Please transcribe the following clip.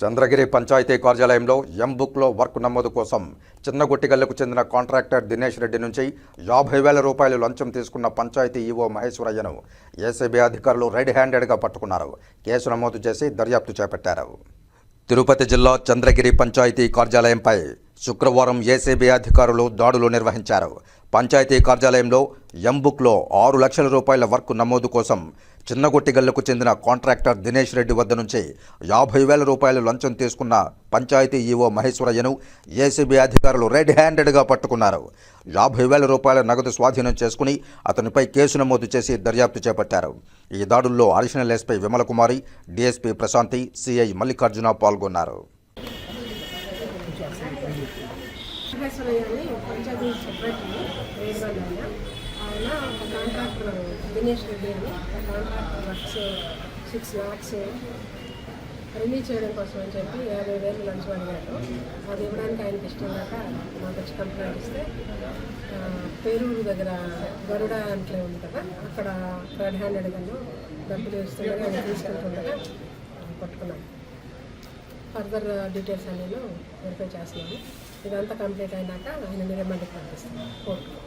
చంద్రగిరి పంచాయతీ కార్యాలయంలో ఎంబుక్లో వర్క్ నమోదు కోసం చిన్నగొట్టిగల్లుకు చెందిన కాంట్రాక్టర్ దినేష్ రెడ్డి నుంచి యాభై వేల రూపాయలు లంచం తీసుకున్న పంచాయతీ ఈవో మహేశ్వరయ్యను ఏసీబీ అధికారులు రెడ్ హ్యాండెడ్గా పట్టుకున్నారు. కేసు నమోదు చేసి దర్యాప్తు చేపట్టారు. తిరుపతి జిల్లా చంద్రగిరి పంచాయతీ కార్యాలయంపై శుక్రవారం ఏసీబీ అధికారులు దాడులు నిర్వహించారు. పంచాయతీ కార్యాలయంలో ఎంబుక్లో ఆరు లక్షల రూపాయల వర్క్ నమోదు కోసం చిన్నగొట్టిగల్లుకు చెందిన కాంట్రాక్టర్ దినేష్ రెడ్డి వద్ద నుంచి యాభై వేల రూపాయలు లంచం తీసుకున్న పంచాయతీ ఈవో మహేశ్వరయ్యను ఏసీబీ అధికారులు రెడ్ హ్యాండెడ్గా పట్టుకున్నారు. యాభై వేల రూపాయల నగదు స్వాధీనం చేసుకుని అతనిపై కేసు నమోదు చేసి దర్యాప్తు చేపట్టారు. ఈ దాడుల్లో additional SP Vimalakumari DSP Prashanti CI Mallikarjuna పాల్గొన్నారు. మహేశ్వరయ్య అని పంచాయతీ సెక్రటరీ గ్రేడ్ ఆయన ఒక కాంట్రాక్టర్ దినేష్ రెడ్డి అని contractor works six lakhs release చేయడం కోసం అని చెప్పి యాభై వేలు లంచం అడిగారు. అది ఇవ్వడానికి ఆయనకి ఇష్టం లేక మాకు వచ్చి కంప్లైంట్ ఇస్తే పేరూరు దగ్గర గరుడ అంట్లే ఉంది కదా అక్కడ రెడ్ హ్యాండెడ్గాను డబ్బులు ఇస్తుండగా ఆయన తీసుకుంటుండగా పట్టుకున్నాం ఫర్దర్ డీటెయిల్స్ అనేవి వెరిఫై చేస్తున్నాము ఇదంతా కంప్లీట్ అయినాక ఆయన రిమాండ్కి పంపిస్తాం కోర్టు